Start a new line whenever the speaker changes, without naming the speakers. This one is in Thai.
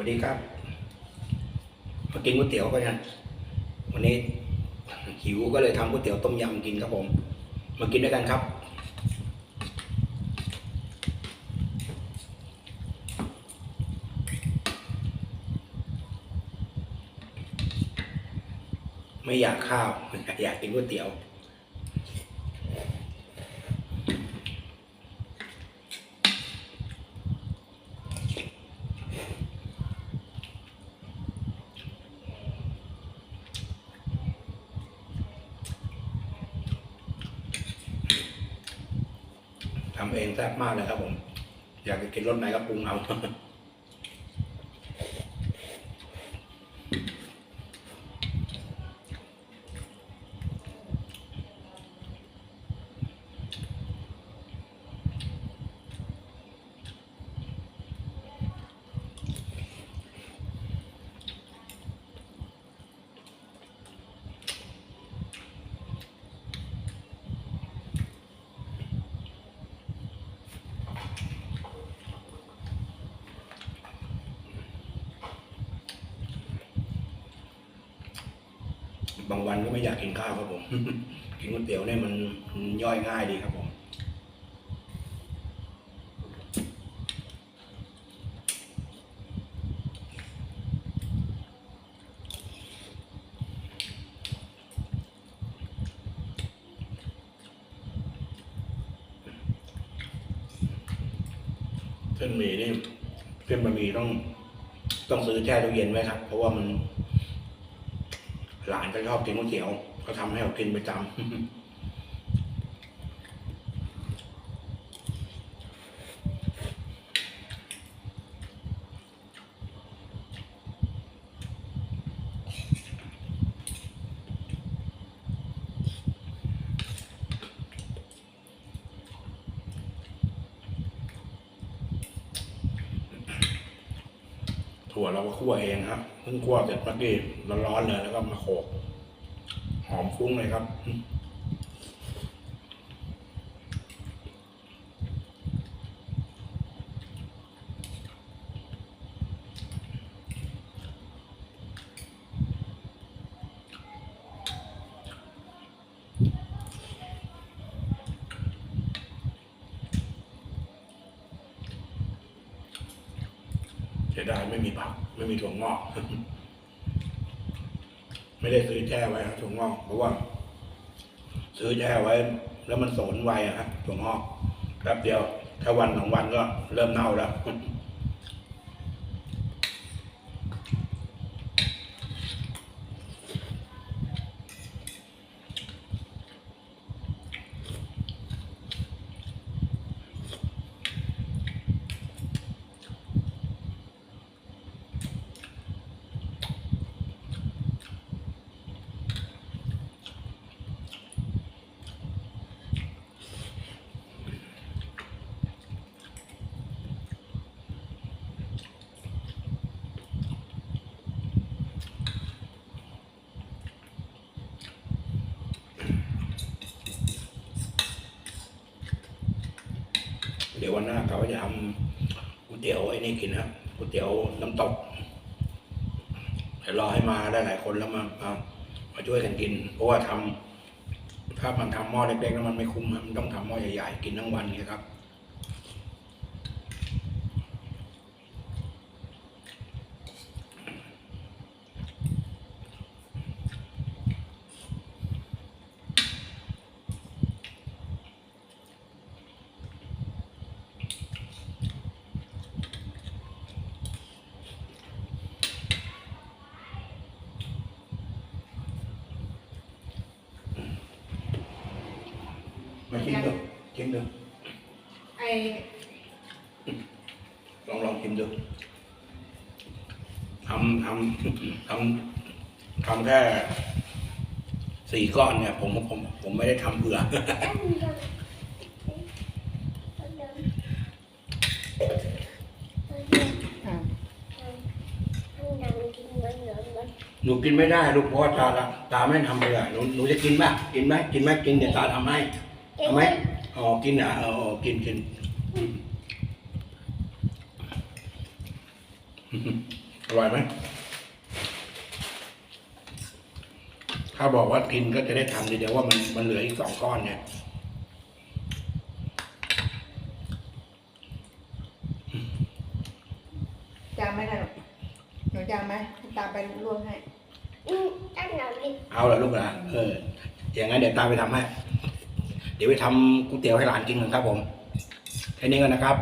วัสดีครับมากินก๋วยเตี๋ยวกันนะวันนี้หิวก็เลยทำก๋วยเตี๋ยวต้มยำกินครับผม มากินด้วยกันครับ ไม่อยากข้าวอยากกินก๋วยเตี๋ยว ทำเองแซ่บมากเลยครับผม อยากจะกินรสไหนก็ปรุงเอา บางวันก็ไม่อยากกินข้าวครับผม กินก๋วยเตี๋ยวเนี่ยมันย่อยง่ายดีครับผม เส้นหมี่นี่เส้นบะหมี่ต้อง ต้องซื้อแช่ตู้เย็นไว้ครับ เพราะว่ามัน หลานก็ชอบกินก๋วยเตี๋ยว ก็ทำให้เรากินประจำ ถั่วเราก็คั่วเองครับเพิ่งคั่วเสร็จเมื่อกี้ร้อนๆเลยแล้วก็มาโขกหอมฟุ้งเลยครับ เสียดายไม่มีผัก ไม่มีถั่วงอก ไม่ได้ซื้อแช่ไว้ครับถั่วงอก เพราะว่า ซื้อแช่ไว้ แล้วมันสนไวอะครับถั่วงอกแป๊บเดียวถ้าวันสองวันก็เริ่มเน่าแล้ว ดี๋ยววันหน้าเขาจะทำก๋วยเตี๋ยวไอ้นี่กินครับก๋วยเตี๋ยวน้ำตกเดี๋ยวรอให้มาได้หลายคนแล้วมามามาช่วยกันกิน เพราะว่าทำถ้ามันทำหม้อเล็กๆแล้วมันไม่คุ้มมันต้องทำหม้อใหญ่ๆกินทั้งวันเนี่ยครับ มาชิมดูชิมดู
ไอ
ลองลองชิมดูทำทำทำทำแค่สี่ก้อนเนี่ย ผมผมผมไม่ได้ทำเผื่อ
อ่า
หนูกินไม่ได้ลูกเพราะว่าตาตาไม่ทำเผื่อหนูหนูจะกินป่ะกินไหมกินไหมกินเดี๋ยวตาทำให้ เอาไหมอ๋อกินอะเออเออกินกินอร่อยไหมถ้าบอกว่ากินก็จะได้ทำทีเดียวว่ามันมันเหลืออีกสองก้อนเนี่ย
จางไหมล่ะลูกหนูจางไหมตามไปลวกให้
อืมตั้งหนาวดิ
เอาละลูกนะเอออย่างนั้นเดี๋ยวตามไปทำให้ เดี๋ยวไปทำก๋วยเตี๋ยวให้หลานกินกันครับผมแค่นี้กันนะครับ